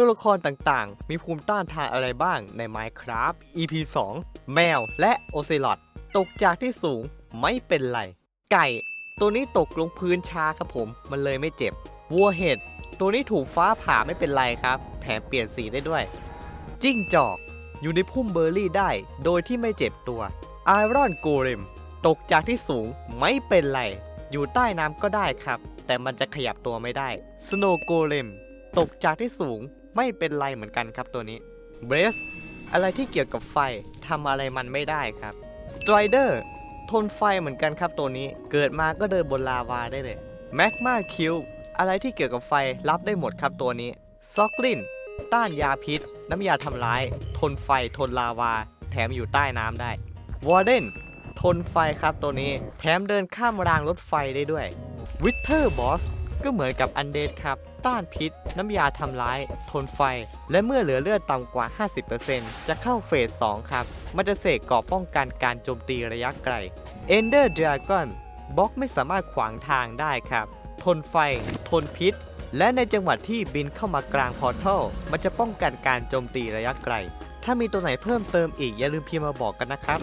ตัวละครต่างๆ มีภูมิต้านทานอะไรบ้างใน Minecraft EP 2 แมวและโอเซลอตตกจากที่สูงไม่เป็นไร ไก่ ตัวนี้ตกลงพื้นช้าครับผม มันเลยไม่เจ็บ วัวเห็ด ตัวนี้ถูกฟ้าผ่าไม่เป็นไรครับ แถมเปลี่ยนสีได้ด้วย จิ้งจอก อยู่ในพุ่มเบอร์รี่ได้ โดยที่ไม่เจ็บตัวไอรอนโกเลมตกจากที่สูงไม่เป็นไร อยู่ใต้น้ำก็ได้ครับ แต่มันจะขยับตัวไม่ได้สโนโกเลมตกจากที่สูง ไม่เป็นไรเหมือนกันครับตัวนี้เบรสอะไรที่เกี่ยวกับไฟทำอะไรมันไม่ได้ครับสไตรเดอร์ทนไฟเหมือนกันครับตัวนี้ เกิดมาก็เดินบนลาวาได้เลยแมกมาคิวอะไรที่เกี่ยวกับไฟรับได้หมดครับตัวนี้ซอกลินต้านยาพิษ น้ำยาทำร้าย ทนไฟทนลาวา แถมอยู่ใต้น้ำได้วอร์เดนทนไฟครับตัวนี้ แถมเดินข้ามรางรถไฟได้ด้วยวิเทอร์บอส ก็เหมือนกับอันเดดครับ ต้านพิษ น้ำยาทำร้าย ทนไฟ และเมื่อเหลือเลือดต่ำกว่า 50%จะเข้าเฟส 2 ครับ มันจะเสกกราะป้องกันการโจมตีระยะไกล Ender Dragon บล็อกไม่สามารถขวางทางได้ครับ ทนไฟ ทนพิษ และในจังหวัดที่บินเข้ามากลางพอร์ทัลมันจะป้องกันการโจมตีระยะไกล ถ้ามีตัวไหนเพิ่มเติมอีกอย่าลืมพิมพ์มาบอกกันนะครับ